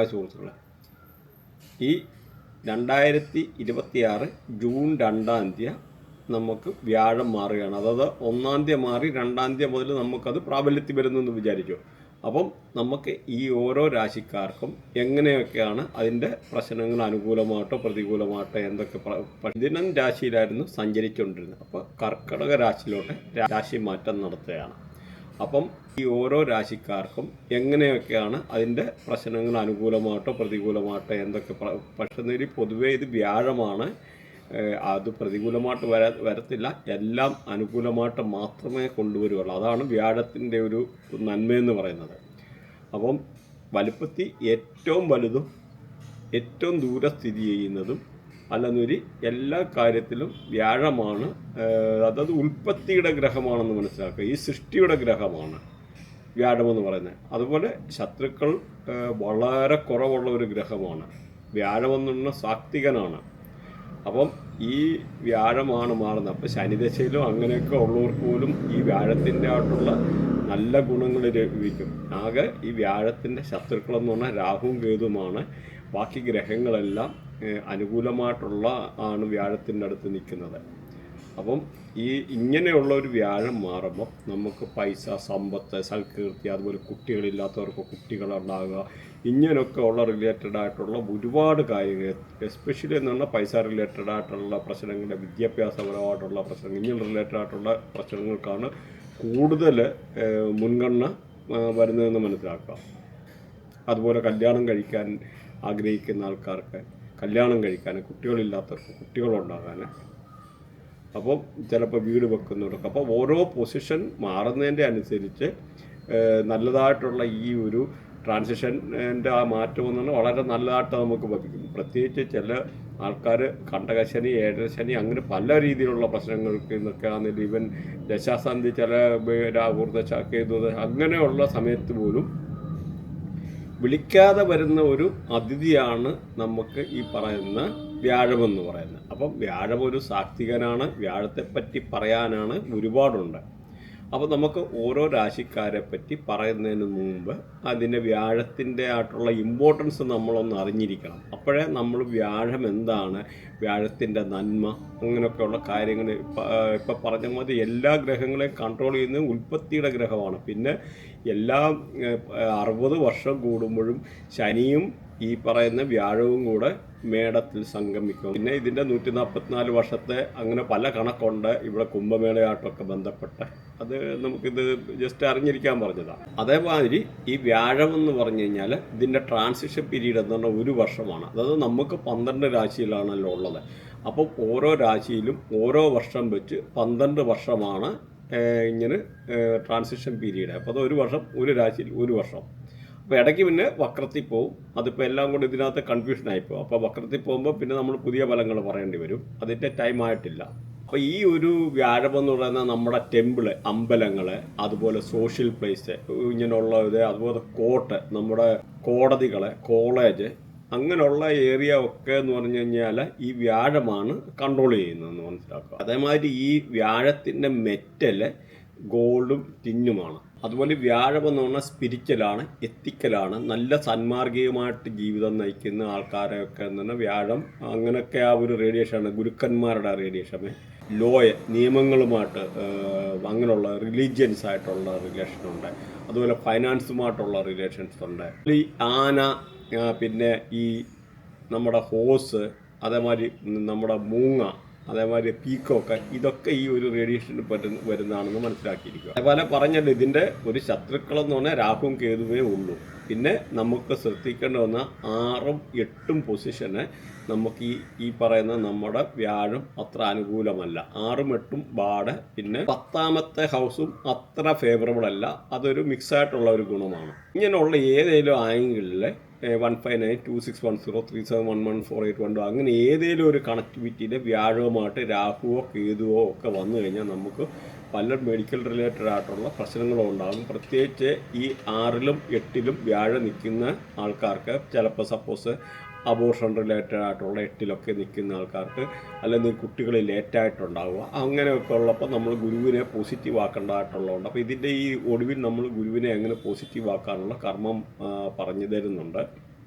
Hi സുഹൃത്തുക്കളെ ഈ രണ്ടായിരത്തി ഇരുപത്തിയാറ് ജൂൺ രണ്ടാം തീയതി നമുക്ക് വ്യാഴം മാറുകയാണ്. അതായത് ഒന്നാം തീയതി മാറി രണ്ടാം തീയതി മുതൽ നമുക്കത് പ്രാബല്യത്തിൽ വരുന്നു എന്ന് വിചാരിച്ചു അപ്പം നമുക്ക് ഈ ഓരോ രാശിക്കാർക്കും എങ്ങനെയൊക്കെയാണ് അതിന്റെ പ്രശ്നങ്ങൾ അനുകൂലമായിട്ടോ പ്രതികൂലമായിട്ടോ എന്തൊക്കെ പ്രതിദിനം രാശിയിലായിരുന്നു സഞ്ചരിച്ചുകൊണ്ടിരുന്നത്. അപ്പോൾ കർക്കിടക രാശിയിലോട്ട് രാശി മാറ്റം നടത്തുകയാണ്. അപ്പം ഈ ഓരോ രാശിക്കാർക്കും എങ്ങനെയൊക്കെയാണ് അതിന്റെ പ്രശ്നങ്ങൾ അനുകൂലമാട്ടോ പ്രതികൂലമാട്ടോ എന്തൊക്കെ പക്ഷേ പൊതുവേ ഇത് വ്യാഴമാണ്. അത് പ്രതികൂലമായിട്ട് വര വരത്തില്ല. എല്ലാം അനുകൂലമായിട്ട് മാത്രമേ കൊണ്ടുവരുള്ളൂ. അതാണ് വ്യാഴത്തിന്റെ ഒരു നന്മയെന്ന് പറയുന്നത്. അപ്പം വലുപ്പത്തി ഏറ്റവും വലുതും ഏറ്റവും ദൂരെ സ്ഥിതി ചെയ്യുന്നതും അല്ലെന്നൊരു എല്ലാ കാര്യത്തിലും വ്യാഴമാണ് അതായത് ഉൽപ്പത്തിയുടെ ഗ്രഹമാണെന്ന് മനസ്സിലാക്കുക. ഈ സൃഷ്ടിയുടെ ഗ്രഹമാണ് വ്യാഴമെന്ന് പറയുന്നത്. അതുപോലെ ശത്രുക്കൾ വളരെ കുറവുള്ള ഒരു ഗ്രഹമാണ്. വ്യാഴമെന്നുള്ള സാത്വികനാണ്. അപ്പം ഈ വ്യാഴമാണ് മാറുന്നത്. അപ്പം ശനിദശയിലും അങ്ങനെയൊക്കെ ഉള്ളവർക്ക് പോലും ഈ വ്യാഴത്തിന്റെ ആയിട്ടുള്ള നല്ല ഗുണങ്ങൾ ലഭിക്കും. ആകെ ഈ വ്യാഴത്തിന്റെ ശത്രുക്കളെന്ന് പറഞ്ഞാൽ രാഹുവും കേതുമാണ് ബാക്കി ഗ്രഹങ്ങളെല്ലാം അനുകൂലമായിട്ടുള്ള ആണ് വ്യാഴത്തിന്റെ അടുത്ത് നിൽക്കുന്നത്. അപ്പം ഈ ഇങ്ങനെയുള്ള ഒരു വ്യാഴം മാറുമ്പോൾ നമുക്ക് പൈസ സമ്പത്ത് സൽകീർത്തി അതുപോലെ കുട്ടികളില്ലാത്തവർക്ക് കുട്ടികളുണ്ടാകുക ഇങ്ങനെയൊക്കെ ഉള്ള റിലേറ്റഡ് ആയിട്ടുള്ള ഒരുപാട് കാര്യങ്ങൾ എസ്പെഷ്യലി എന്ന് പറഞ്ഞാൽ പൈസ റിലേറ്റഡ് ആയിട്ടുള്ള പ്രശ്നങ്ങൾ വിദ്യാഭ്യാസപരമായിട്ടുള്ള പ്രശ്നങ്ങൾ ഇങ്ങനെ റിലേറ്റഡ് ആയിട്ടുള്ള പ്രശ്നങ്ങൾക്കാണ് കൂടുതൽ മുൻഗണന വരുന്നതെന്ന് മനസ്സിലാക്കുക. അതുപോലെ കല്യാണം കഴിക്കാൻ ആഗ്രഹിക്കുന്ന ആൾക്കാർക്ക് കല്യാണം കഴിക്കാൻ കുട്ടികളില്ലാത്തവർക്ക് കുട്ടികളുണ്ടാകാൻ. അപ്പോൾ ചിലപ്പോൾ വീട് വെക്കുന്നവർക്ക്. അപ്പോൾ ഓരോ പൊസിഷൻ മാറുന്നതിന്റെ അനുസരിച്ച് നല്ലതായിട്ടുള്ള ഈ ഒരു ട്രാൻസിഷന്റെ ആ മാറ്റം എന്ന് പറഞ്ഞാൽ വളരെ നല്ലതായിട്ട് നമുക്ക് ലഭിക്കും പ്രത്യേകിച്ച് ചില ആൾക്കാർ കണ്ടകശനി ഏഴരശനി അങ്ങനെ പല രീതിയിലുള്ള പ്രശ്നങ്ങൾക്ക് ഇന്നൊക്കെ ആണെങ്കിലും ഈവൻ ദശാസന്ധി ചില രാഹുർദശ അങ്ങനെ അങ്ങനെയുള്ള സമയത്ത് പോലും വിളിക്കാതെ വരുന്ന ഒരു അതിഥിയാണ് നമുക്ക് ഈ പറയുന്ന വ്യാഴം എന്ന് പറയുന്നത്. അപ്പം വ്യാഴം ഒരു സാത്വികനാണ്. വ്യാഴത്തെപ്പറ്റി പറയാനാണ് ഒരുപാടുണ്ട്. അപ്പോൾ നമുക്ക് ഓരോ രാശിക്കാരെ പറ്റി പറയുന്നതിന് മുമ്പ് അതിന്റെ വ്യാഴത്തിന്റെ ആയിട്ടുള്ള ഇമ്പോർട്ടൻസ് നമ്മളൊന്ന് അറിഞ്ഞിരിക്കണം. അപ്പോഴേ നമ്മൾ വ്യാഴം എന്താണ് വ്യാഴത്തിന്റെ നന്മ അങ്ങനെയൊക്കെയുള്ള കാര്യങ്ങൾ ഇപ്പം പറഞ്ഞ മതി എല്ലാ ഗ്രഹങ്ങളെയും കൺട്രോൾ ചെയ്യുന്നത് ഉൽപ്പത്തിയുടെ ഗ്രഹമാണ്. പിന്നെ എല്ലാ അറുപത് വർഷം കൂടുമ്പോഴും ശനിയും ഈ പറയുന്ന വ്യാഴവും കൂടെ മേടത്തിൽ സംഗമിക്കും. പിന്നെ ഇതിന്റെ നൂറ്റി നാൽപ്പത്തിനാല് വർഷത്തെ അങ്ങനെ പല കണക്കുണ്ട്. ഇവിടെ കുംഭമേളയായിട്ടൊക്കെ ബന്ധപ്പെട്ട്. അത് നമുക്കിത് ജസ്റ്റ് അറിഞ്ഞിരിക്കാൻ പറഞ്ഞതാണ്. അതേമാതിരി ഈ വ്യാഴം എന്ന് പറഞ്ഞു കഴിഞ്ഞാൽ ഇതിന്റെ ട്രാൻസിഷൻ പീരീഡ് എന്ന് പറഞ്ഞാൽ ഒരു വർഷമാണ്. അതായത് നമുക്ക് പന്ത്രണ്ട് രാശിയിലാണല്ലോ ഉള്ളത്. അപ്പോൾ ഓരോ രാശിയിലും ഓരോ വർഷം വെച്ച് പന്ത്രണ്ട് വർഷമാണ് ഇങ്ങനെ ട്രാൻസിഷൻ പീരീഡ് അപ്പോൾ അത് ഒരു വർഷം ഒരു രാശിയിൽ ഒരു വർഷം. അപ്പോൾ ഇടയ്ക്ക് പിന്നെ വക്രത്തിൽ പോവും. അതിപ്പോൾ എല്ലാം കൂടി ഇതിനകത്ത് കൺഫ്യൂഷൻ ആയിപ്പോവും അപ്പോൾ വക്രത്തിൽ പോകുമ്പോൾ പിന്നെ നമ്മൾ പുതിയ ഫലങ്ങൾ പറയേണ്ടി വരും. അതിന്റെ ടൈം ആയിട്ടില്ല. അപ്പോൾ ഈ ഒരു വ്യാഴം എന്ന് പറയുന്ന നമ്മുടെ ടെമ്പിൾ അമ്പലങ്ങൾ അതുപോലെ സോഷ്യൽ പ്ലേസ് ഇങ്ങനെയുള്ള ഇത് അതുപോലെ കോർട്ട് നമ്മുടെ കോടതികൾ കോളേജ് അങ്ങനെയുള്ള ഏരിയ ഒക്കെ എന്ന് പറഞ്ഞു കഴിഞ്ഞാൽ ഈ വ്യാഴമാണ് കൺട്രോൾ ചെയ്യുന്നതെന്ന് മനസ്സിലാക്കുക. അതേമാതിരി ഈ വ്യാഴത്തിന്റെ മെറ്റൽ ഗോൾഡും ടിന്നുമാണ് അതുപോലെ വ്യാഴം എന്ന് പറഞ്ഞാൽ സ്പിരിച്വലാണ് എത്തിക്കലാണ് നല്ല സന്മാർഗീയമായിട്ട് ജീവിതം നയിക്കുന്ന ആൾക്കാരെയൊക്കെ എന്ന് പറഞ്ഞാൽ വ്യാഴം അങ്ങനെയൊക്കെ ആ ഒരു റേഡിയേഷനാണ് ഗുരുക്കന്മാരുടെ റേഡിയേഷൻ ലോയ നിയമങ്ങളുമായിട്ട് അങ്ങനെയുള്ള റിലീജിയൻസ് ആയിട്ടുള്ള റിലേഷൻ ഉണ്ട്. അതുപോലെ ഫൈനാൻസുമായിട്ടുള്ള റിലേഷൻസ് ഉണ്ട്. ഈ ആന പിന്നെ ഈ നമ്മുടെ ഹോസ് അതേമാതിരി നമ്മുടെ മൂങ്ങ അതേമാതിരി പീക്കോക്ക് ഇതൊക്കെ ഈ ഒരു റേഡിയേഷന് പറ്റുന്ന വരുന്നതാണെന്ന് മനസ്സിലാക്കിയിരിക്കുക. അതേപോലെ പറഞ്ഞല്ലോ ഇതിന്റെ ഒരു ശത്രുക്കളെന്ന് പറഞ്ഞാൽ രാഹുവും കേതുവേ ഉള്ളൂ. പിന്നെ നമുക്ക് ശ്രദ്ധിക്കേണ്ട വന്ന ആറും എട്ടും പൊസിഷന് നമുക്ക് ഈ ഈ പറയുന്ന നമ്മുടെ വ്യാഴം അത്ര അനുകൂലമല്ല. ആറും എട്ടും ബാഡ് പിന്നെ പത്താമത്തെ ഹൗസും അത്ര ഫേവറബിൾ അല്ല. അതൊരു മിക്സ് ആയിട്ടുള്ള ഒരു ഗുണമാണ്. ഇങ്ങനെയുള്ള ഏതെങ്കിലും ആംഗിളിലെ one five nine two six one zero three seven one one four eight one two അങ്ങനെ ഏതെങ്കിലും ഒരു കണക്ടിവിറ്റിയിൽ വ്യാഴവുമായിട്ട് രാഹുവോ കേതുവോ ഒക്കെ വന്നു കഴിഞ്ഞാൽ നമുക്ക് പല മെഡിക്കൽ റിലേറ്റഡ് ആയിട്ടുള്ള പ്രശ്നങ്ങളും ഉണ്ടാകും. പ്രത്യേകിച്ച് ഈ ആറിലും എട്ടിലും വ്യാഴം നിൽക്കുന്ന ആൾക്കാർക്ക് ചിലപ്പോൾ സപ്പോസ് അബോർഷൻ റിലേറ്റഡ് ആയിട്ടുള്ള എട്ടിലൊക്കെ നിൽക്കുന്ന ആൾക്കാർക്ക് അല്ലെങ്കിൽ കുട്ടികൾ ലേറ്റായിട്ടുണ്ടാവുക അങ്ങനെയൊക്കെ ഉള്ളപ്പോൾ നമ്മൾ ഗുരുവിനെ പോസിറ്റീവ് ആക്കേണ്ടതായിട്ടുള്ളതുണ്ട്. അപ്പോൾ ഇതിന്റെ ഈ ഒടുവിൽ നമ്മൾ ഗുരുവിനെ എങ്ങനെ പോസിറ്റീവ് ആക്കാനുള്ള കർമ്മം പറഞ്ഞു തരുന്നുണ്ട്.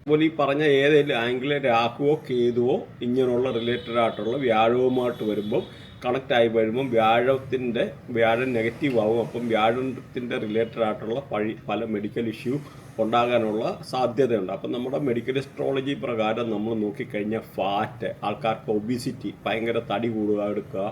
അതുപോലെ ഈ പറഞ്ഞ ഏതെങ്കിലും ആംഗിളിൽ രാഹുവോ കേതുവോ ഇങ്ങനെയുള്ള റിലേറ്റഡ് ആയിട്ടുള്ള വ്യാഴവുമായിട്ട് വരുമ്പം കണക്റ്റ് ആയി വരുമ്പം വ്യാഴത്തിന്റെ വ്യാഴം നെഗറ്റീവ് ആവും. അപ്പം വ്യാഴത്തിന്റെ റിലേറ്റഡ് ആയിട്ടുള്ള പഴി പല മെഡിക്കൽ ഇഷ്യൂ ഉണ്ടാകാനുള്ള സാധ്യതയുണ്ട്. അപ്പം നമ്മുടെ മെഡിക്കൽ എസ്ട്രോളജി പ്രകാരം നമ്മൾ നോക്കിക്കഴിഞ്ഞാൽ ഫാറ്റ് ആൾക്കാർക്ക് ഒബിസിറ്റി ഭയങ്കര തടി കൂടുക എടുക്കുക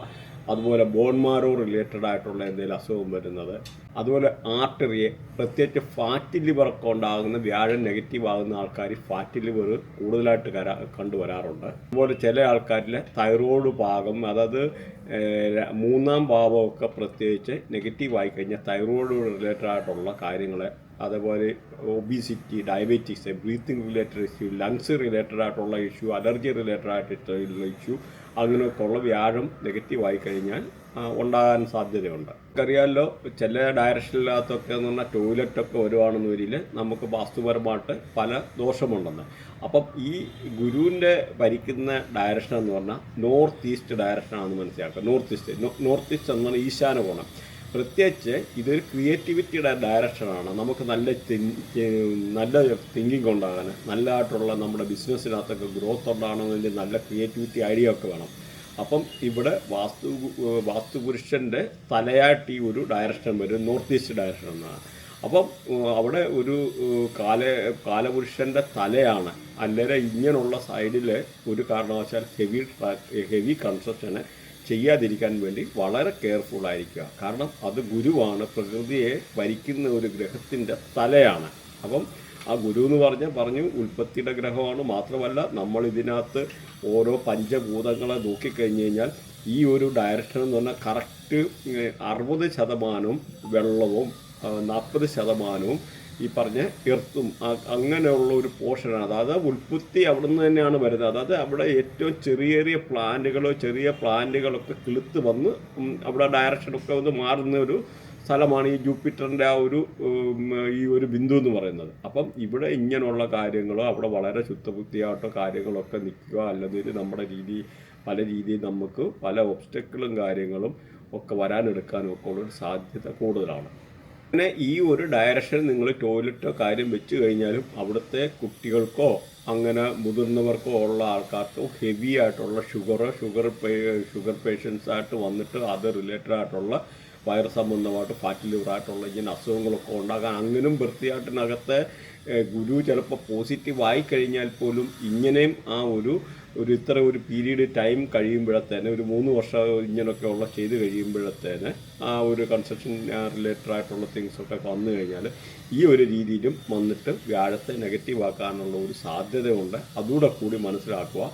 അതുപോലെ ബോൺ ബോൺമാരോ റിലേറ്റഡ് ആയിട്ടുള്ള എന്തെങ്കിലും അസുഖം വരുന്നത്. അതുപോലെ ആർട്ടറിയെ പ്രത്യേകിച്ച് ഫാറ്റ് ലിവറൊക്കെ ഉണ്ടാകുന്ന വ്യാഴം നെഗറ്റീവ് ആകുന്ന ആൾക്കാർ ഫാറ്റ് ലിവർ കൂടുതലായിട്ട് കരാ കണ്ടുവരാറുണ്ട്. അതുപോലെ ചില ആൾക്കാരിൽ തൈറോയ്ഡ് ഭാഗം അതായത് മൂന്നാം ഭാവമൊക്കെ പ്രത്യേകിച്ച് നെഗറ്റീവ് ആയി കഴിഞ്ഞാൽ തൈറോയ്ഡ് റിലേറ്റഡ് ആയിട്ടുള്ള കാര്യങ്ങൾ അതേപോലെ obesity diabetics breathing related issue lungs related ആയിട്ടുള്ള ഇഷ്യൂ അലർജി റിലേറ്റഡ് ആയിട്ടുള്ള ഇഷ്യൂ അങ്ങനെയൊക്കെ ഉള്ള വ്യാഴം നെഗറ്റീവ് ആയി കഴിഞ്ഞാൽ ഉണ്ടാകാൻ സാധ്യതയുണ്ട്. നമുക്കറിയാമല്ലോ ചില ഡയറക്ഷനിലകത്തൊക്കെ എന്ന് പറഞ്ഞാൽ ടോയ്ലറ്റൊക്കെ വരുവാണെന്ന് വരിൽ നമുക്ക് വാസ്തുപരമായിട്ട് പല ദോഷമുണ്ടെന്ന്. അപ്പം ഈ ഗുരുവിന്റെ ഭരിക്കുന്ന ഡയറക്ഷൻ എന്ന് പറഞ്ഞാൽ നോർത്ത് ഈസ്റ്റ് ഡയറക്ഷനാണെന്ന് മനസ്സിലാക്കുക. നോർത്ത് ഈസ്റ്റ് നോർത്ത് ഈസ്റ്റ് എന്ന് പറഞ്ഞാൽ ഈശാന കോണം. പ്രത്യേകിച്ച് ഇതൊരു ക്രിയേറ്റിവിറ്റിയുടെ ഡയറക്ഷനാണ് നമുക്ക് നല്ല നല്ല തിങ്കിങ് ഉണ്ടാകാൻ നല്ലതായിട്ടുള്ള നമ്മുടെ ബിസിനസ്സിനകത്തൊക്കെ ഗ്രോത്ത് ഉണ്ടാകണമെങ്കിൽ നല്ല ക്രിയേറ്റിവിറ്റി ഐഡിയ ഒക്കെ വേണം. അപ്പം ഇവിടെ വാസ്തു വാസ്തുപുരുഷന്റെ തലയായിട്ട് ഈ ഒരു ഡയറക്ഷൻ വരും നോർത്ത് ഈസ്റ്റ് ഡയറക്ഷൻ എന്നാണ്. അപ്പം അവിടെ ഒരു കാല കാലപുരുഷന്റെ തലയാണ്. അല്ലെങ്കിൽ ഇങ്ങനെയുള്ള സൈഡിൽ ഒരു കാരണവശാൽ ഹെവി ഹെവി കൺസ്ട്രക്ഷന് ചെയ്യാതിരിക്കാൻ വേണ്ടി വളരെ കെയർഫുൾ ആയിരിക്കുക. കാരണം അത് ഗുരുവാണ് പ്രകൃതിയെ ഭരിക്കുന്ന ഒരു ഗ്രഹത്തിന്റെ തലയാണ്. അപ്പം ആ ഗുരു എന്ന് പറഞ്ഞ പറഞ്ഞു ഉൽപ്പത്തിയുടെ ഗ്രഹമാണ്. മാത്രമല്ല നമ്മൾ ഇതിനകത്ത് ഓരോ പഞ്ചഭൂതങ്ങളെ നോക്കിക്കഴിഞ്ഞ് കഴിഞ്ഞാൽ ഈ ഒരു ഡയറക്ഷൻ എന്ന് പറഞ്ഞാൽ കറക്റ്റ് അറുപത് ശതമാനവും വെള്ളവും നാൽപ്പത് ശതമാനവും ഈ പറഞ്ഞ എർത്തും അങ്ങനെയുള്ള ഒരു പോർഷനാണ് അതായത് ഉൽപ്പത്തി അവിടെ നിന്ന് തന്നെയാണ് വരുന്നത്. അതായത് അവിടെ ഏറ്റവും ചെറിയ ചെറിയ പ്ലാന്റുകളോ ചെറിയ പ്ലാന്റുകളൊക്കെ കിളുത്ത് വന്ന് അവിടെ ഡയറക്ഷനൊക്കെ വന്ന് മാറുന്ന ഒരു സ്ഥലമാണ് ഈ ജൂപ്പിറ്ററിന്റെ ആ ഒരു ഈ ഒരു ബിന്ദു എന്ന് പറയുന്നത്. അപ്പം ഇവിടെ ഇങ്ങനെയുള്ള കാര്യങ്ങളോ അവിടെ വളരെ ശുദ്ധബുദ്ധിയായിട്ടോ കാര്യങ്ങളൊക്കെ നിൽക്കുക അല്ലെങ്കിൽ നമ്മുടെ രീതി പല രീതിയിൽ നമുക്ക് പല ഒബ്സ്റ്റക്കിളും കാര്യങ്ങളും ഒക്കെ വരാനെടുക്കാനും ഒക്കെ ഉള്ളൊരു സാധ്യത കൂടുതലാണ്. പിന്നെ ഈ ഒരു ഡയറക്ഷൻ നിങ്ങൾ ടോയ്ലറ്റോ കാര്യം വെച്ച് കഴിഞ്ഞാലും അവിടുത്തെ കുട്ടികൾക്കോ അങ്ങനെ മുതിർന്നവർക്കോ ഉള്ള ആൾക്കാർക്കോ ഹെവി ആയിട്ടുള്ള ഷുഗറോ ഷുഗർ ഷുഗർ പേഷ്യൻസ് ആയിട്ട് വന്നിട്ട് അത് റിലേറ്റഡ് ആയിട്ടുള്ള വയറ് സംബന്ധമായിട്ട് ഫാറ്റ് ലിവറായിട്ടുള്ള ഇങ്ങനെ അസുഖങ്ങളൊക്കെ ഉണ്ടാകാൻ അങ്ങനും വൃത്തിയായിട്ടിനകത്ത് ഗുരു ചിലപ്പോൾ പോസിറ്റീവായി കഴിഞ്ഞാൽ പോലും ഇങ്ങനെയും ആ ഒരു ഒരു ഇത്ര ഒരു പീരീഡ് ടൈം കഴിയുമ്പോഴത്തേന് ഒരു മൂന്ന് വർഷം ഇങ്ങനെയൊക്കെ ഉള്ള ചെയ്ത് കഴിയുമ്പോഴത്തേന് ആ ഒരു കൺസ്ട്രക്ഷൻ റിലേറ്റഡ് ആയിട്ടുള്ള തിങ്സ് ഒക്കെ വന്നു കഴിഞ്ഞാൽ ഈ ഒരു രീതിയിലും വന്നിട്ട് വ്യാഴത്തെ നെഗറ്റീവ് ആക്കാനുള്ള ഒരു സാധ്യതയുണ്ട്. അതുകൂടെ കൂടി മനസ്സിലാക്കുക.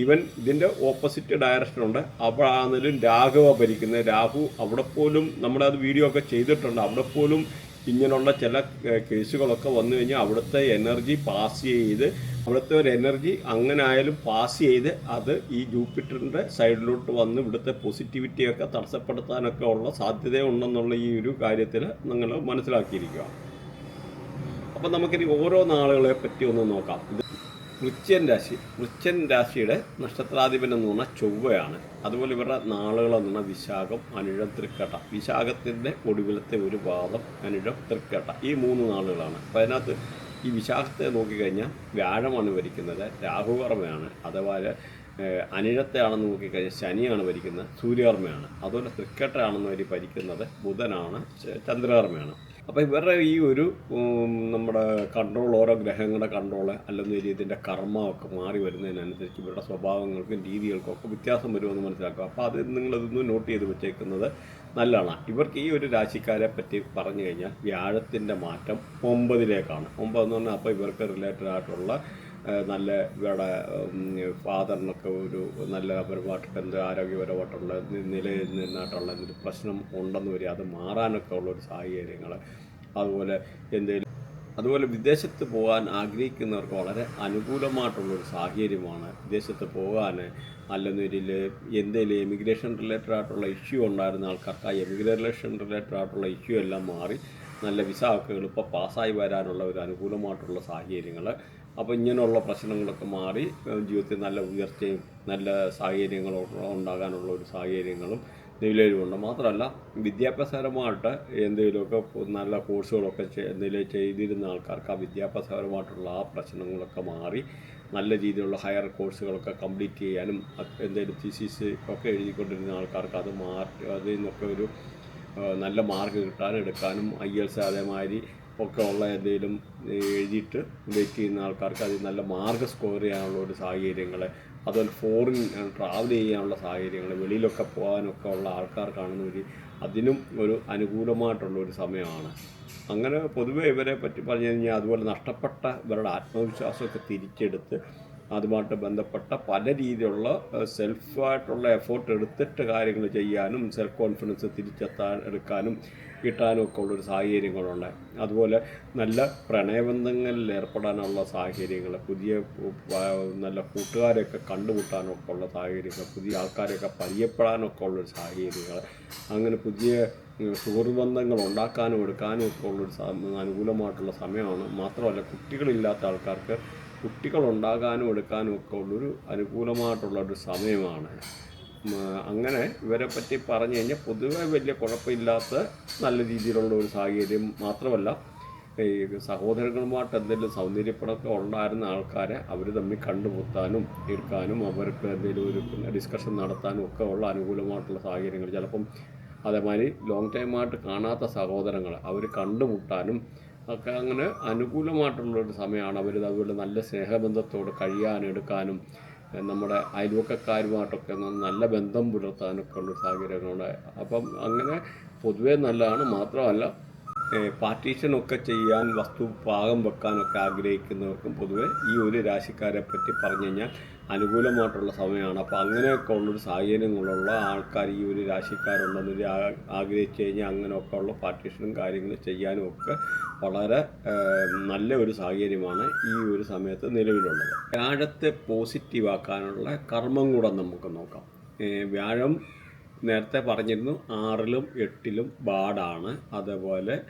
ഈവൻ ഇതിന്റെ ഓപ്പോസിറ്റ് ഡയറക്ഷനുണ്ട് ഉണ്ട്. അവിടെ ആണെങ്കിലും രാഘവ ഭരിക്കുന്നത്. രാഹു അവിടെ പോലും നമ്മളത് വീഡിയോ ഒക്കെ ചെയ്തിട്ടുണ്ട്. അവിടെ പോലും ഇങ്ങനെയുള്ള ചില കേസുകളൊക്കെ വന്നു കഴിഞ്ഞാൽ അവിടുത്തെ എനർജി പാസ് ചെയ്ത് അവിടുത്തെ ഒരു എനർജി അങ്ങനെ ആയാലും പാസ് ചെയ്ത് അത് ഈ ജൂപ്പിറ്ററിന്റെ സൈഡിലോട്ട് വന്ന് ഇവിടുത്തെ പോസിറ്റിവിറ്റിയൊക്കെ തടസ്സപ്പെടുത്താനൊക്കെ ഉള്ള സാധ്യതയുണ്ടെന്നുള്ള ഈ ഒരു കാര്യത്തിൽ നിങ്ങൾ മനസ്സിലാക്കിയിരിക്കുക. അപ്പം നമുക്കിനി ഓരോ നാളുകളെ പറ്റി ഒന്ന് നോക്കാം. വൃശ്ചൻ രാശി വൃശ്ചൻ രാശിയുടെ നക്ഷത്രാധിപൻ എന്ന് പറഞ്ഞാൽ ചൊവ്വയാണ്. അതുപോലെ ഇവരുടെ നാളുകളെന്ന് പറഞ്ഞാൽ വിശാഖം അനിഴം തൃക്കട്ട. വിശാഖത്തിന്റെ ഒടുവിലത്തെ ഒരു പാദം അനിഴം തൃക്കട്ട. ഈ മൂന്ന് നാളുകളാണ്. അപ്പോൾ അതിനകത്ത് ഈ വിശാഖത്തെ നോക്കിക്കഴിഞ്ഞാൽ വ്യാഴമാണ് ഭരിക്കുന്നത് രാഹുകർമ്മയാണ്. അഥവാ അനിഴത്തെയാണെന്ന് നോക്കിക്കഴിഞ്ഞാൽ ശനിയാണ് ഭരിക്കുന്നത് സൂര്യകർമ്മയാണ്. അതുപോലെ തൃക്കട്ടയാണെന്ന് വരി ഭരിക്കുന്നത് ബുധനാണ് ചന്ദ്രകർമ്മയാണ്. അപ്പോൾ ഇവരുടെ ഈ ഒരു നമ്മുടെ കൺട്രോൾ ഓരോ ഗ്രഹങ്ങളുടെ കൺട്രോൾ അല്ലെങ്കിൽ ഇതിന്റെ കർമ്മമൊക്കെ മാറി വരുന്നതിനനുസരിച്ച് ഇവരുടെ സ്വഭാവങ്ങൾക്കും രീതികൾക്കും ഒക്കെ വ്യത്യാസം വരുമെന്ന് മനസ്സിലാക്കുക. അപ്പോൾ അത് നിങ്ങളിതൊന്ന് നോട്ട് ചെയ്ത് വെച്ചേക്കുന്നത് നല്ലതാണ്. ഇവർക്ക് ഈ ഒരു രാശിക്കാരെ പറ്റി പറഞ്ഞു കഴിഞ്ഞാൽ വ്യാഴത്തിന്റെ മാറ്റം ഒമ്പതിലേക്കാണ്. ഒമ്പതെന്ന് പറഞ്ഞാൽ അപ്പോൾ ഇവർക്ക് റിലേറ്റഡ് ആയിട്ടുള്ള നല്ല ഇവരുടെ ഫാദറിനൊക്കെ ഒരു നല്ല പരമായിട്ട് ആരോഗ്യപരമായിട്ടുള്ള നിലയിൽ നിന്നായിട്ടുള്ള എന്തൊരു പ്രശ്നം ഉണ്ടെന്ന് വരിക അത് മാറാനൊക്കെ ഉള്ള ഒരു സാഹചര്യങ്ങൾ. അതുപോലെ എന്തെങ്കിലും അതുപോലെ വിദേശത്ത് പോകാൻ ആഗ്രഹിക്കുന്നവർക്ക് വളരെ അനുകൂലമായിട്ടുള്ളൊരു സാഹചര്യമാണ് വിദേശത്ത് പോകാൻ. അല്ലെന്നൊരിൽ എന്തെങ്കിലും എമിഗ്രേഷൻ റിലേറ്റഡ് ആയിട്ടുള്ള ഇഷ്യൂ ഉണ്ടായിരുന്ന ആൾക്കാർക്ക് ആ എമിഗ്രേഷൻ റിലേറ്റഡ് ആയിട്ടുള്ള ഇഷ്യൂ എല്ലാം മാറി നല്ല വിസ ഒക്കെ എളുപ്പം പാസ്സായി വരാനുള്ള ഒരു അനുകൂലമായിട്ടുള്ള സാഹചര്യങ്ങൾ അപ്പോൾ ഇങ്ങനെയുള്ള പ്രശ്നങ്ങളൊക്കെ മാറി ജീവിതത്തിൽ നല്ല ഉയർച്ചയും നല്ല സാഹചര്യങ്ങളും ഉണ്ടാകാനുള്ള ഒരു സാഹചര്യങ്ങളും നിലവിലുണ്ട്. മാത്രമല്ല വിദ്യാഭ്യാസപരമായിട്ട് എന്തെങ്കിലുമൊക്കെ നല്ല കോഴ്സുകളൊക്കെ എന്തെങ്കിലും ചെയ്തിരുന്ന ആൾക്കാർക്ക് ആ വിദ്യാഭ്യാസപരമായിട്ടുള്ള ആ പ്രശ്നങ്ങളൊക്കെ മാറി നല്ല രീതിയിലുള്ള ഹയർ കോഴ്സുകളൊക്കെ കംപ്ലീറ്റ് ചെയ്യാനും എന്തെങ്കിലും തിസിസ് ഒക്കെ എഴുതിക്കൊണ്ടിരുന്ന ആൾക്കാർക്ക് അത് മാറ്റി അതിൽ നിന്നൊക്കെ ഒരു നല്ല മാർക്ക് കിട്ടാനും എടുക്കാനും ഐ എൽസ് അതേമാതിരി ഒക്കെ ഉള്ള എന്തെങ്കിലും എഴുതിയിട്ട് വെയിറ്റ് ചെയ്യുന്ന ആൾക്കാർക്ക് അതിൽ നല്ല മാർക്ക് സ്കോർ ചെയ്യാനുള്ള ഒരു സാഹചര്യങ്ങൾ അതുപോലെ ഫോറിൻ ട്രാവൽ ചെയ്യാനുള്ള സാഹചര്യങ്ങൾ വെളിയിലൊക്കെ പോകാനൊക്കെ ഉള്ള ആൾക്കാർക്കാണെന്ന് ഒരു അതിനും ഒരു അനുകൂലമായിട്ടുള്ള ഒരു സമയമാണ്. അങ്ങനെ പൊതുവെ ഇവരെ പറ്റി പറഞ്ഞു കഴിഞ്ഞാൽ അതുപോലെ നഷ്ടപ്പെട്ട ഇവരുടെ ആത്മവിശ്വാസമൊക്കെ തിരിച്ചെടുത്ത് അതുമായിട്ട് ബന്ധപ്പെട്ട പല രീതിയിലുള്ള സെൽഫായിട്ടുള്ള എഫേർട്ട് എടുത്തിട്ട് കാര്യങ്ങൾ ചെയ്യാനും സെൽഫ് കോൺഫിഡൻസ് തിരിച്ചെത്താൻ എടുക്കാനും കിട്ടാനും ഒക്കെ ഉള്ളൊരു സാഹചര്യങ്ങളുണ്ട് അതുപോലെ നല്ല പ്രണയബന്ധങ്ങളിൽ ഏർപ്പെടാനുള്ള സാഹചര്യങ്ങൾ പുതിയ നല്ല കൂട്ടുകാരെയൊക്കെ കണ്ടുമുട്ടാനൊക്കെ ഉള്ള സാഹചര്യങ്ങൾ പുതിയ ആൾക്കാരെയൊക്കെ പരിചയപ്പെടാനൊക്കെ ഉള്ളൊരു സാഹചര്യങ്ങൾ അങ്ങനെ പുതിയ സുഹൃബന്ധങ്ങൾ ഉണ്ടാക്കാനും എടുക്കാനും ഒക്കെ ഉള്ളൊരു അനുകൂലമായിട്ടുള്ള സമയമാണ്. മാത്രമല്ല കുട്ടികളില്ലാത്ത ആൾക്കാർക്ക് കുട്ടികൾ ഉണ്ടാകാനും എടുക്കാനും ഒക്കെ ഉള്ളൊരു അനുകൂലമായിട്ടുള്ള ഒരു സമയമാണ്. അങ്ങനെ ഇവരെ പറ്റി പറഞ്ഞു കഴിഞ്ഞാൽ പൊതുവെ വലിയ കുഴപ്പമില്ലാത്ത നല്ല രീതിയിലുള്ള ഒരു സാഹചര്യം മാത്രമല്ല ഈ സഹോദരങ്ങളുമായിട്ട് എന്തെങ്കിലും സൗന്ദര്യപ്പണമൊക്കെ ഉണ്ടായിരുന്ന ആൾക്കാരെ അവർ തമ്മിൽ കണ്ടുമുത്താനും എടുക്കാനും അവർക്ക് എന്തെങ്കിലും ഒരു ഡിസ്കഷൻ നടത്താനും ഒക്കെ ഉള്ള അനുകൂലമായിട്ടുള്ള സാഹചര്യങ്ങൾ. ചിലപ്പം അതേമാതിരി ലോങ് ടൈമായിട്ട് കാണാത്ത സഹോദരങ്ങൾ അവർ കണ്ടുമുട്ടാനും ഒക്കെ അങ്ങനെ അനുകൂലമായിട്ടുള്ളൊരു സമയമാണ് അവർ അതുപോലെ നല്ല സ്നേഹബന്ധത്തോട് കഴിയാനും എടുക്കാനും ഏഹ് നമ്മുടെ അയൽവക്കക്കാരുമായിട്ടൊക്കെ നല്ല ബന്ധം പുലർത്താനൊക്കെ ഉള്ള സാഹചര്യങ്ങളുണ്ട്. അപ്പം അങ്ങനെ പൊതുവേ നല്ലതാണ്. മാത്രമല്ല പാർട്ടീഷനൊക്കെ ചെയ്യാൻ വസ്തു പാകം വെക്കാനൊക്കെ ആഗ്രഹിക്കുന്നവർക്കും പൊതുവെ ഈ ഒരു രാശിക്കാരെ പറ്റി പറഞ്ഞു കഴിഞ്ഞാൽ അനുകൂലമായിട്ടുള്ള സമയമാണ്. അപ്പോൾ അങ്ങനെയൊക്കെ ഉള്ളൊരു സാഹചര്യങ്ങളുള്ള ആൾക്കാർ ഈ ഒരു രാശിക്കാരുണ്ടെന്ന് ഒരു ആ- ആഗ്രഹിച്ചു കഴിഞ്ഞാൽ അങ്ങനെയൊക്കെ ഉള്ള പാർട്ടീഷനും കാര്യങ്ങളും ചെയ്യാനും ഒക്കെ വളരെ നല്ല ഒരു സാഹചര്യമാണ് ഈ ഒരു സമയത്ത് നിലവിലുള്ളത്. വ്യാഴത്തെ പോസിറ്റീവാക്കാനുള്ള കർമ്മം കൂടെ നമുക്ക് നോക്കാം. വ്യാഴം നേരത്തെ പറഞ്ഞിരുന്നു ആറിലും എട്ടിലും ബാഡാണ്. അതേപോലെ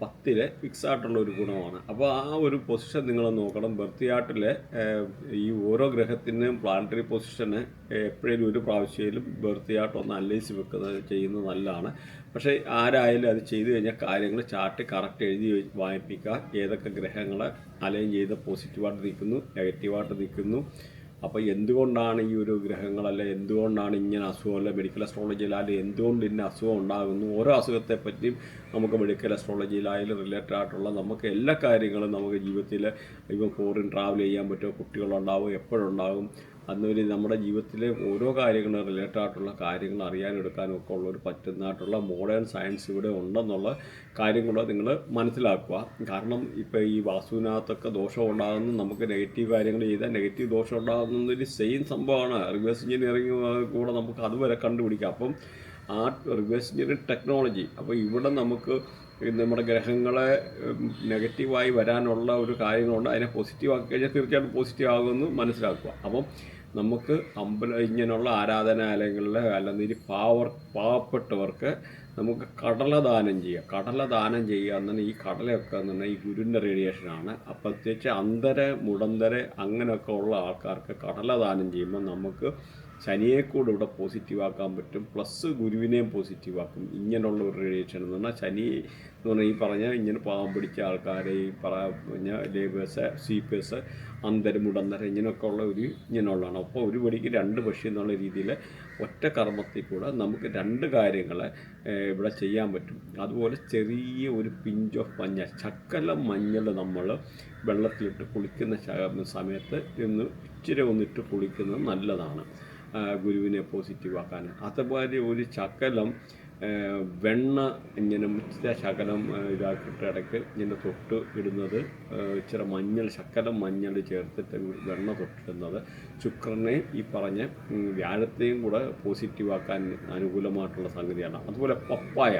പത്തിലെ ഫിക്സ് ആയിട്ടുള്ള ഒരു ഗുണമാണ്. അപ്പോൾ ആ ഒരു പൊസിഷൻ നിങ്ങൾ നോക്കണം. ബർത്തിയാട്ടിലെ ഈ ഓരോ ഗ്രഹത്തിന്റെയും പ്ലാനറ്ററി പൊസിഷന് എപ്പോഴും ഒരു പ്രാവശ്യയിലും ബർത്തിയാട്ട് ഒന്ന് അനലൈസ് വെക്കുന്നത് ചെയ്യുന്നത് നല്ലതാണ്. പക്ഷേ ആരായാലും അത് ചെയ്തു കഴിഞ്ഞാൽ കാര്യങ്ങൾ ചാർട്ട് കറക്റ്റ് എഴുതി വായിപ്പിക്കുക. ഏതൊക്കെ ഗ്രഹങ്ങൾ അലൈൻ ചെയ്ത് പോസിറ്റീവായിട്ട് നിൽക്കുന്നു നെഗറ്റീവായിട്ട് നിൽക്കുന്നു. അപ്പോൾ എന്തുകൊണ്ടാണ് ഈ ഒരു ഗ്രഹങ്ങളല്ല എന്തുകൊണ്ടാണ് ഇങ്ങനെ അസുഖം അല്ല മെഡിക്കൽ അസ്ട്രോളജിയിലായാലും എന്തുകൊണ്ട് ഇന്ന അസുഖം ഉണ്ടാകുന്നു? ഓരോ അസുഖത്തെ പറ്റിയും നമുക്ക് മെഡിക്കൽ അസ്ട്രോളജിയിലായാലും റിലേറ്റഡ് ആയിട്ടുള്ള നമുക്ക് എല്ലാ കാര്യങ്ങളും നമുക്ക് ജീവിതത്തിൽ ഇപ്പം ഫോറിൻ ട്രാവൽ ചെയ്യാൻ പറ്റുമോ? കുട്ടികളുണ്ടാവും എപ്പോഴുണ്ടാകും അന്നൊരു നമ്മുടെ ജീവിതത്തിലെ ഓരോ കാര്യങ്ങളും റിലേറ്റഡ് ആയിട്ടുള്ള കാര്യങ്ങൾ അറിയാനെടുക്കാനും ഒക്കെ ഉള്ളൊരു പറ്റുന്നതായിട്ടുള്ള മോഡേൺ സയൻസ് ഇവിടെ ഉണ്ടെന്നുള്ള കാര്യം കൂടെ നിങ്ങൾ മനസ്സിലാക്കുക. കാരണം ഇപ്പോൾ ഈ വാസ്തുവിനകത്തൊക്കെ ദോഷം ഉണ്ടാകുന്നു നമുക്ക് നെഗറ്റീവ് കാര്യങ്ങൾ ചെയ്താൽ നെഗറ്റീവ് ദോഷം ഉണ്ടാകുന്നതൊരു സെയിം സംഭവമാണ് റിവേഴ്സ് എഞ്ചിനീയറിംഗ് കൂടെ നമുക്ക് അതുവരെ കണ്ടുപിടിക്കാം. അപ്പം ആ റിവേഴ്സ് എഞ്ചിനീയറിംഗ് ടെക്നോളജി അപ്പോൾ ഇവിടെ നമുക്ക് നമ്മുടെ ഗ്രഹങ്ങളെ നെഗറ്റീവായി വരാനുള്ള ഒരു കാര്യങ്ങളുണ്ട്. അതിനെ പോസിറ്റീവ് ആക്കി കഴിഞ്ഞാൽ തീർച്ചയായിട്ടും പോസിറ്റീവ് ആകുമെന്ന് മനസ്സിലാക്കുക. അപ്പം നമുക്ക് അമ്പല ഇങ്ങനെയുള്ള ആരാധനാലയങ്ങളിൽ അല്ലെങ്കിൽ പാവർ പാവപ്പെട്ടവർക്ക് നമുക്ക് കടല ദാനം ചെയ്യുക കടല ദാനം ചെയ്യുക എന്നാണ് ഈ കടലയൊക്കെ എന്ന് പറഞ്ഞാൽ ഈ ഗുരുവിന്റെ റേഡിയേഷനാണ് അപ്പം പ്രത്യേകിച്ച് അന്തര മുടന്തര അങ്ങനെയൊക്കെ ഉള്ള ആൾക്കാർക്ക് കടല ദാനം ചെയ്യുമ്പോൾ നമുക്ക് ശനിയെ കൂടെ ഇവിടെ പോസിറ്റീവ് ആക്കാൻ പറ്റും. പ്ലസ് ഗുരുവിനെയും പോസിറ്റീവ് ആക്കും ഇങ്ങനെയുള്ള ഒരു റേഡിയേഷൻ എന്ന് പറഞ്ഞാൽ ശനി എന്ന് പറഞ്ഞാൽ ഈ പറഞ്ഞ ഇങ്ങനെ പാവം പിടിച്ച ആൾക്കാരെ ഈ പറഞ്ഞ ലേബേഴ്സ് സ്വീപ്പേഴ്സ് അന്തരം ഉടന്തരം ഇങ്ങനെയൊക്കെ ഉള്ള ഒരു ഇങ്ങനെയുള്ളതാണ്. അപ്പോൾ ഒരു പടിക്ക് രണ്ട് പക്ഷി എന്നുള്ള രീതിയിൽ ഒറ്റ കർമ്മത്തിൽ കൂടെ നമുക്ക് രണ്ട് കാര്യങ്ങൾ ഇവിടെ ചെയ്യാൻ പറ്റും. അതുപോലെ ചെറിയ ഒരു പിഞ്ച് ഓഫ് മഞ്ഞ ചക്കല മഞ്ഞൾ നമ്മൾ വെള്ളത്തിലിട്ട് കുളിക്കുന്ന സമയത്ത് ഇന്ന് ഇച്ചിരി ഒന്നിട്ട് കുളിക്കുന്നത് നല്ലതാണ്. ഗുരുവിനെ പോസിറ്റീവ് ആക്കാൻ. അതുപോലെ ഒരു ശകലം വെണ്ണ ഇങ്ങനെ ഇച്ചിരി ശകലം ഇതാക്കിയിട്ട് ഇടയ്ക്ക് ഇങ്ങനെ തൊട്ട് ഇടുന്നത് ഇച്ചിരി മഞ്ഞൾ ശകലം മഞ്ഞൾ ചേർത്തിട്ട് വെണ്ണ തൊട്ടിടുന്നത്. ശുക്രനെ ഈ പറഞ്ഞ വ്യാഴത്തെയും കൂടെ പോസിറ്റീവ് ആക്കാൻ അനുകൂലമായിട്ടുള്ള സംഗതിയാണ്. അതുപോലെ പപ്പായ.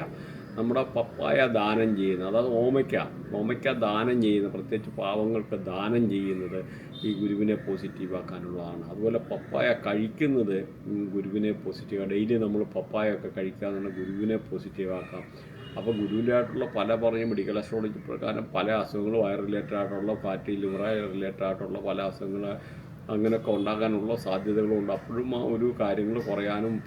നമ്മുടെ പപ്പായ ദാനം ചെയ്യുന്നത്. അതായത് ഓമയ്ക്ക. ഓമയ്ക്ക ദാനം ചെയ്യുന്ന പ്രത്യേകിച്ച് പാവങ്ങൾക്ക് ദാനം ചെയ്യുന്നത് ഈ ഗുരുവിനെ പോസിറ്റീവ് ആക്കാനുള്ളതാണ്. അതുപോലെ പപ്പായ കഴിക്കുന്നത് ഗുരുവിനെ പോസിറ്റീവ് ഡെയിലി നമ്മൾ പപ്പായ ഒക്കെ കഴിക്കാതെ ഗുരുവിനെ പോസിറ്റീവാക്കാം അപ്പോൾ ഗുരുവിന്റെ ആയിട്ടുള്ള പല പറഞ്ഞ മെഡിക്കൽ അസ്ട്രോളജി പ്രകാരം പല അസുഖങ്ങളും വയർ റിലേറ്റഡ് ആയിട്ടുള്ള ഫാറ്റി ലിവർ റിലേറ്റഡ് ആയിട്ടുള്ള പല അസുഖങ്ങൾ അങ്ങനെയൊക്കെ ഉണ്ടാകാനുള്ള സാധ്യതകളുണ്ട്. അപ്പോഴും ആ ഒരു കാര്യങ്ങൾ കുറയാനും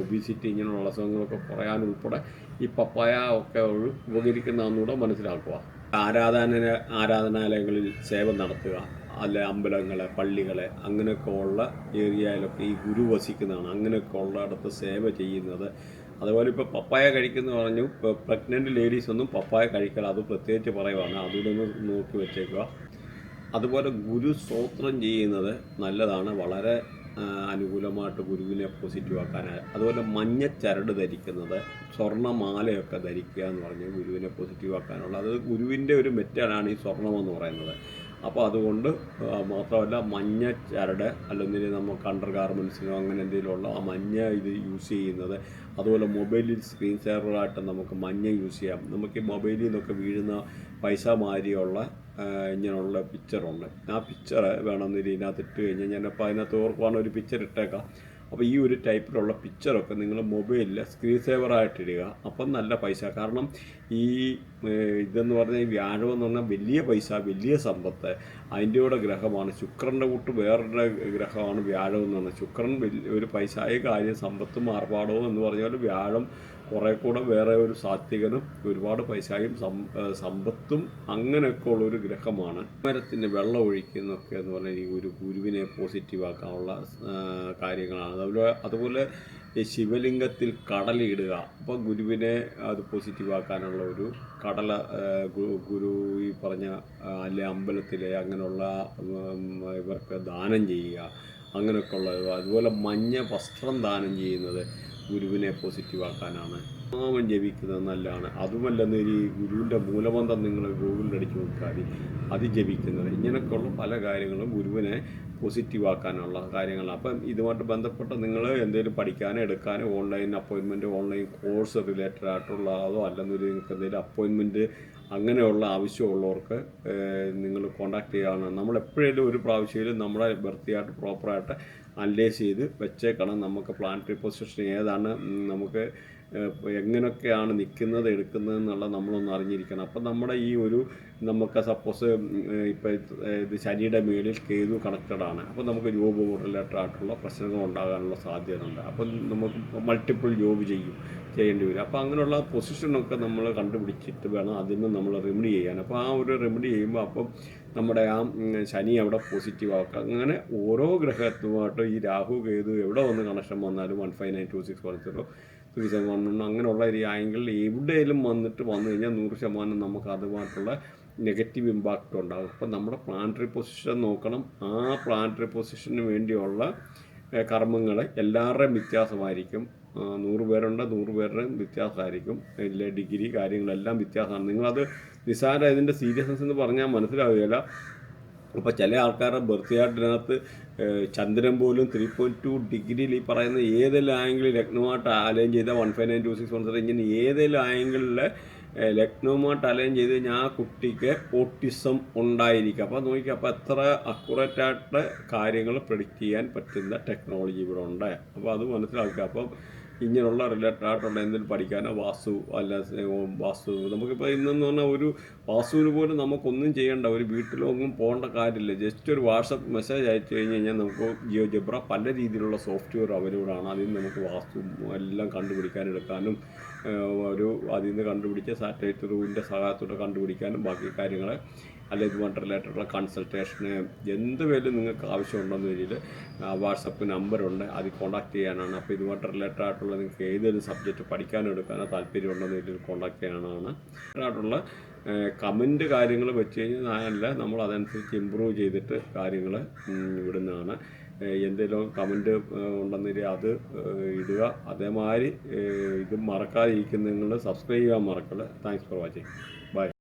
ഒബിസിറ്റി ഇങ്ങനെയുള്ള അസുഖങ്ങളൊക്കെ കുറയാനും ഉൾപ്പെടെ ഈ പപ്പായ ഒക്കെ ഒരു ഉപകരിക്കുന്നതെന്നൂടെ മനസ്സിലാക്കുക. ആരാധന ആരാധനാലയങ്ങളിൽ സേവം നടത്തുക. അല്ലെ അമ്പലങ്ങളെ പള്ളികളെ അങ്ങനെയൊക്കെ ഉള്ള ഏരിയയിലൊക്കെ ഈ ഗുരു വസിക്കുന്നതാണ്. അങ്ങനെയൊക്കെ ഉള്ളിടത്ത് സേവ ചെയ്യുന്നത്. അതുപോലെ ഇപ്പോൾ പപ്പായ കഴിക്കുന്ന പറഞ്ഞു. ഇപ്പോൾ പ്രഗ്നന്റ് ലേഡീസ് ഒന്നും പപ്പായ കഴിക്കൽ അത് പ്രത്യേകിച്ച് പറയുവാണ്. അതിലൊന്ന് നോക്കി വെച്ചേക്കുക. അതുപോലെ ഗുരു സ്തോത്രം ചെയ്യുന്നത് നല്ലതാണ്. വളരെ അനുകൂലമായിട്ട് ഗുരുവിനെ പോസിറ്റീവ് ആക്കാൻ. അതുപോലെ മഞ്ഞ ചരട് ധരിക്കുന്നത് സ്വർണമാലയൊക്കെ ധരിക്കുക എന്ന് പറഞ്ഞ് ഗുരുവിനെ പോസിറ്റീവ് ആക്കാനുള്ള. അത് ഗുരുവിന്റെ ഒരു മെറ്റലാണ് ഈ സ്വർണം എന്ന് പറയുന്നത്. അപ്പോൾ അതുകൊണ്ട് മാത്രമല്ല മഞ്ഞ ചരട് അല്ലെങ്കിൽ നമുക്ക് അണ്ടർ ഗാർമെൻസിനോ അങ്ങനെ എന്തെങ്കിലുമുള്ള ആ മഞ്ഞ ഇത് യൂസ് ചെയ്യുന്നത്. അതുപോലെ മൊബൈലിൽ സ്ക്രീൻ സേവറായിട്ട് നമുക്ക് മഞ്ഞ യൂസ് ചെയ്യാം. നമുക്ക് ഈ മൊബൈലിൽ നിന്നൊക്കെ വീഴുന്ന പൈസ മാതിരിയുള്ള ആ, ഇങ്ങനെയുള്ള പിക്ചറുണ്ട് ആ പിക്ചർ വേണമെന്നില്ല ഇതിനകത്ത് ഇട്ട് കഴിഞ്ഞാൽ ഞാനപ്പോൾ അതിനകത്ത് ഓർക്കുവാണ് ഒരു പിക്ചർ ഇട്ടേക്കാം. അപ്പോൾ ഈ ഒരു ടൈപ്പിലുള്ള പിക്ചറൊക്കെ നിങ്ങൾ മൊബൈലിൽ സ്ക്രീൻ സേവറായിട്ട് ഇടുക. അപ്പം നല്ല പൈസ. കാരണം ഈ ഇതെന്ന് പറഞ്ഞാൽ ഈ വ്യാഴം എന്ന് പറഞ്ഞാൽ വലിയ പൈസ വലിയ സമ്പത്ത്. അതിന്റെ കൂടെ ഗ്രഹമാണ്. ശുക്രന്റെ കൂട്ട് വേറൊരു ഗ്രഹമാണ് വ്യാഴം എന്ന് പറഞ്ഞാൽ ശുക്രൻ ഒരു പൈസയായ കാര്യം സമ്പത്തും ആർഭാടവും എന്ന് പറഞ്ഞാൽ വ്യാഴം കുറേ കൂടെ വേറെ ഒരു സാത്വികനും ഒരുപാട് പൈസയും സമ്പത്തും അങ്ങനെയൊക്കെ ഉള്ള ഒരു ഗ്രഹമാണ്. മരത്തിന്റെ വെള്ളം ഒഴിക്കുന്നൊക്കെ എന്ന് പറഞ്ഞാൽ ഈ ഒരു ഗുരുവിനെ പോസിറ്റീവ് ആക്കാനുള്ള കാര്യങ്ങളാണ്. അതുപോലെ അതുപോലെ ഈ ശിവലിംഗത്തിൽ കടലിടുക അപ്പോൾ ഗുരുവിനെ അത് പോസിറ്റീവ് ആക്കാനുള്ള ഒരു കടല ഗുരു ഈ പറഞ്ഞ അല്ലെ അമ്പലത്തിലെ അങ്ങനെയുള്ള ഇവർക്ക് ദാനം ചെയ്യുക. അങ്ങനെയൊക്കെ ഉള്ളത് അതുപോലെ മഞ്ഞ വസ്ത്രം ദാനം ചെയ്യുന്നത്. ഗുരുവിനെ പോസിറ്റീവാക്കാനാണ് നാമം ജപിക്കുന്നത് നല്ലതാണ്. അതുമല്ലെന്ന് ഈ ഗുരുവിന്റെ മൂലമന്ത്രം നിങ്ങൾ ഗൂഗിളിൽ അടിച്ച് നോക്കിയാൽ അത് ജപിക്കുന്നത്. ഇങ്ങനെയൊക്കെയുള്ള പല കാര്യങ്ങളും ഗുരുവിനെ പോസിറ്റീവാക്കാനുള്ള കാര്യങ്ങളാണ്. അപ്പം ഇതുമായിട്ട് ബന്ധപ്പെട്ട് നിങ്ങൾ എന്തെങ്കിലും പഠിക്കാനോ എടുക്കാനോ ഓൺലൈൻ അപ്പോയിൻമെന്റ് ഓൺലൈൻ കോഴ്സ് റിലേറ്റഡ് ആയിട്ടുള്ള അതോ അല്ലെന്നൊരു നിങ്ങൾക്ക് എന്തെങ്കിലും അപ്പോയിൻമെന്റ് അങ്ങനെയുള്ള ആവശ്യമുള്ളവർക്ക് നിങ്ങൾ കോൺടാക്ട് ചെയ്യാവുന്നതാണ്. നമ്മൾ എപ്പോഴേലും ഒരു പ്രാവശ്യമായാലും നമ്മളെ വൃത്തിയായിട്ട് പ്രോപ്പറായിട്ട് അനലൈസ് ചെയ്ത് വെച്ചേക്കണം. നമുക്ക് പ്ലാന്റ് പൊസിഷൻ ഏതാണ് നമുക്ക് എങ്ങനെയൊക്കെയാണ് നിൽക്കുന്നത് എടുക്കുന്നത് എന്നുള്ള നമ്മളൊന്ന് അറിഞ്ഞിരിക്കണം. അപ്പം നമ്മുടെ ഈ ഒരു നമുക്ക് സപ്പോസ് ഇപ്പം ഇത് ശനിയുടെ മേളിൽ കേതു കണക്റ്റഡ് ആണ്. അപ്പം നമുക്ക് ജോബ് റിലേറ്റഡ് ആയിട്ടുള്ള പ്രശ്നങ്ങൾ ഉണ്ടാകാനുള്ള സാധ്യത ഉണ്ട് അപ്പം നമുക്ക് മൾട്ടിപ്പിൾ ജോബ് ചെയ്യും ചെയ്യേണ്ടി വരും. അപ്പോൾ അങ്ങനെയുള്ള പൊസിഷനൊക്കെ നമ്മൾ കണ്ടുപിടിച്ചിട്ട് വേണം അതിന് നമ്മൾ റെമഡി ചെയ്യാൻ. അപ്പോൾ ആ ഒരു റെമഡി ചെയ്യുമ്പോൾ അപ്പം നമ്മുടെ ആ ശനി അവിടെ പോസിറ്റീവ് ആക്കുക അങ്ങനെ ഓരോ ഗ്രഹത്തുമായിട്ട് ഈ രാഹു കേതു എവിടെ വന്ന് കണക്ഷൻ വന്നാലും one five nine two six one zero three one അങ്ങനെയുള്ള ഒരു ആംഗിളിൽ എവിടെയെങ്കിലും വന്നിട്ട് വന്നു കഴിഞ്ഞാൽ നൂറ് ശതമാനം നമുക്ക് അതുമായിട്ടുള്ള നെഗറ്റീവ് ഇമ്പാക്റ്റ് ഉണ്ടാകും അപ്പം നമ്മുടെ പ്ലാനറ്ററി പൊസിഷൻ നോക്കണം. ആ പ്ലാനറ്ററി പൊസിഷന് വേണ്ടിയുള്ള കർമ്മങ്ങൾ എല്ലാവരുടെയും വ്യത്യാസമായിരിക്കും. നൂറ് പേരുണ്ട് നൂറ് പേരുടെയും വ്യത്യാസമായിരിക്കും. ഡിഗ്രി കാര്യങ്ങളെല്ലാം വ്യത്യാസമാണ്. നിങ്ങളത് നിസ്സാര ഇതിന്റെ സീരിയസ്നെസ് എന്ന് പറഞ്ഞാൽ മനസ്സിലാവുകയില്ല അപ്പോൾ ചില ആൾക്കാരുടെ ബർത്ത് ചാർട്ടിനകത്ത് ചന്ദ്രൻ പോലും ത്രീ പോയിന്റ് ടു ഡിഗ്രിയിൽ ഈ പറയുന്ന ഏതെല്ലാം ആംഗിളിൽ ലഗ്നമായിട്ട് അലൈൻ ചെയ്ത one five nine two six one seven ഇങ്ങനെ ഏതെല്ലാം ആംഗിളിൽ ലഗ്നവുമായിട്ട് അലൈൻ ചെയ്ത് കഴിഞ്ഞാൽ ആ കുട്ടിക്ക് ഓട്ടിസം ഉണ്ടായിരിക്കും. അപ്പോൾ നോക്കിക്കുക അപ്പോൾ എത്ര അക്യുറേറ്റ് ആയിട്ട് കാര്യങ്ങൾ പ്രഡിക്റ്റ് ചെയ്യാൻ പറ്റുന്ന ടെക്നോളജി ഇവിടെ ഉണ്ട്. അപ്പോൾ അത് മനസ്സിലാക്കുക. അപ്പം ഇങ്ങനെയുള്ള റിലേറ്റഡ് ആയിട്ടുള്ള എന്തെങ്കിലും പഠിക്കാനോ വാസ്തു അല്ല വാസ്തു നമുക്കിപ്പോൾ ഇന്നെന്ന് പറഞ്ഞാൽ ഒരു വാസ്തുവിന് പോലും നമുക്കൊന്നും ചെയ്യേണ്ട ഒരു വീട്ടിലൊന്നും പോകേണ്ട കാര്യമില്ല. ജസ്റ്റ് ഒരു വാട്സപ്പ് മെസ്സേജ് അയച്ചു കഴിഞ്ഞ് കഴിഞ്ഞാൽ നമുക്ക് ജിയോ ജബ്ര പല രീതിയിലുള്ള സോഫ്റ്റ്വെയർ അവൈലബിൾ ആണ്. അതിൽ നമുക്ക് വാസ്തു എല്ലാം കണ്ടുപിടിക്കാൻ എടുക്കാനും ഒരു അതിൽ നിന്ന് കണ്ടുപിടിച്ച സാറ്റലൈറ്റ് റൂവിന്റെ സഹായത്തോടെ കണ്ടുപിടിക്കാനും ബാക്കി കാര്യങ്ങൾ അല്ല ഇതുമായിട്ട് റിലേറ്റഡുള്ള കൺസൾട്ടേഷന് എന്ത് പേരും നിങ്ങൾക്ക് ആവശ്യമുണ്ടെന്ന കഴിഞ്ഞാൽ വാട്സപ്പ് നമ്പറുണ്ട് അതിൽ കോൺടാക്ട് ചെയ്യാനാണ്. അപ്പോൾ ഇതുമായിട്ട് റിലേറ്റഡ് ആയിട്ടുള്ള നിങ്ങൾക്ക് ഏതൊരു സബ്ജക്റ്റ് പഠിക്കാനോ എടുക്കാനോ താല്പര്യമുണ്ടെന്ന രീതിയിൽ കോൺടാക്ട് ചെയ്യാനാണ്. ആയിട്ടുള്ള കമന്റ് കാര്യങ്ങൾ വെച്ച് കഴിഞ്ഞാൽ നമ്മൾ അതനുസരിച്ച് ഇമ്പ്രൂവ് ചെയ്തിട്ട് കാര്യങ്ങൾ ഇവിടുന്നാണ്. എന്തെങ്കിലും കമന്റ് ഉണ്ടെന്നില്ല അത് ഇടുക. അതേമാതിരി ഇത് മറക്കാതിരിക്കുന്ന നിങ്ങൾ സബ്സ്ക്രൈബ് ചെയ്യാൻ മറക്കല്ല താങ്ക്സ് ഫോർ വാച്ചിങ് ബൈ